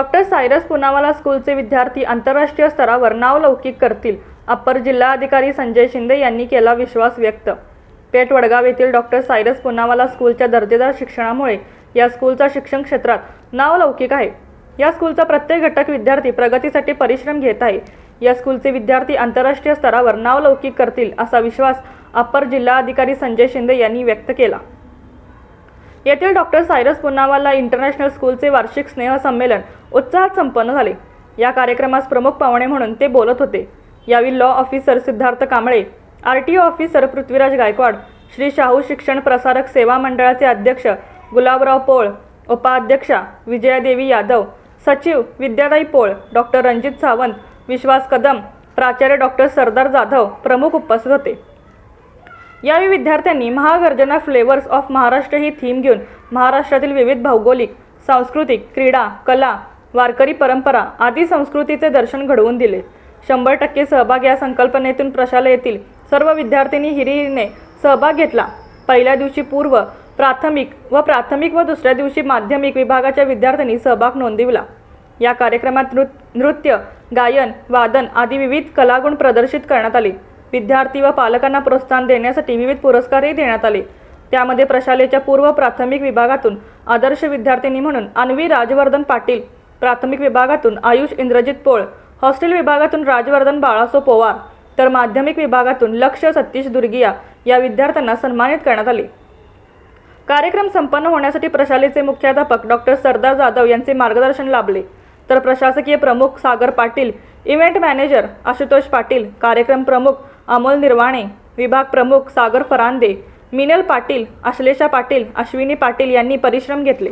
Doctor Cyrus Poonawalla स्कूलचे विद्यार्थी आंतरराष्ट्रीय स्तरावर नावलौकिक करतील अप्पर जिल्हाधिकारी संजय शिंदे यांनी केला विश्वास व्यक्त. पेठ वडगाव येथील डॉक्टर सायरस पुनावाला स्कूलच्या दर्जेदार शिक्षणामुळे या स्कूलचा शिक्षण क्षेत्रात नावलौकिक आहे. या स्कूलचा प्रत्येक घटक विद्यार्थी प्रगतीसाठी परिश्रम घेत आहे. या स्कूलचे विद्यार्थी आंतरराष्ट्रीय स्तरावर नावलौकिक करतील असा विश्वास अप्पर जिल्हाधिकारी संजय शिंदे यांनी व्यक्त केला. येथील डॉक्टर सायरस पुनावाला इंटरनॅशनल स्कूलचे वार्षिक स्नेहसंमेलन उत्साहात संपन्न झाले. या कार्यक्रमास प्रमुख पाहुणे म्हणून ते बोलत होते. यावेळी law officer Siddharth Kamble R T O officer Prithviraj Gaikwad Shri Shahu Shikshan Prasarak Seva मंडळाचे अध्यक्ष गुलाबराव पोळ उपाध्यक्षा विजयादेवी यादव सचिव विद्यादाई पोळ डॉक्टर रणजित सावंत विश्वास कदम प्राचार्य डॉक्टर सरदार जाधव प्रमुख उपस्थित होते. यावेळी विद्यार्थ्यांनी महागर्जना फ्लेवर्स ऑफ महाराष्ट्र ही थीम घेऊन महाराष्ट्रातील विविध भौगोलिक सांस्कृतिक क्रीडा कला वारकरी परंपरा आदी संस्कृतीचे दर्शन घडवून दिले. शंभर टक्के सहभाग या संकल्पनेतून प्रशालेतील सर्व विद्यार्थ्यांनी हिरीने सहभाग घेतला. पहिल्या दिवशी पूर्व प्राथमिक व प्राथमिक व दुसऱ्या दिवशी माध्यमिक विभागाच्या विद्यार्थ्यांनी सहभाग नोंदविला. या कार्यक्रमात नृ नृत्य गायन वादन आदी विविध कलागुण प्रदर्शित करण्यात आली. विद्यार्थी व पालकांना प्रोत्साहन देण्यासाठी विविध पुरस्कारही देण्यात आले. त्यामध्ये प्रशालेच्या पूर्व प्राथमिक विभागातून आदर्श विद्यार्थिनी म्हणून अन्वी राजवर्धन पाटील प्राथमिक विभागातून आयुष इंद्रजित पोळ हॉस्टेल विभागातून राजवर्धन बाळासो पोवार तर माध्यमिक विभागातून लक्ष सतीश दुर्गिया या विद्यार्थ्यांना सन्मानित करण्यात आले. कार्यक्रम संपन्न होण्यासाठी प्रशालेचे मुख्याध्यापक डॉक्टर सरदार जाधव यांचे मार्गदर्शन लाभले. तर प्रशासकीय प्रमुख सागर पाटील इव्हेंट मॅनेजर आशुतोष पाटील कार्यक्रम प्रमुख अमोल निर्वाणे विभाग प्रमुख सागर फरांदे मिनल पाटील आश्लेषा पाटील अश्विनी पाटील यांनी परिश्रम घेतले.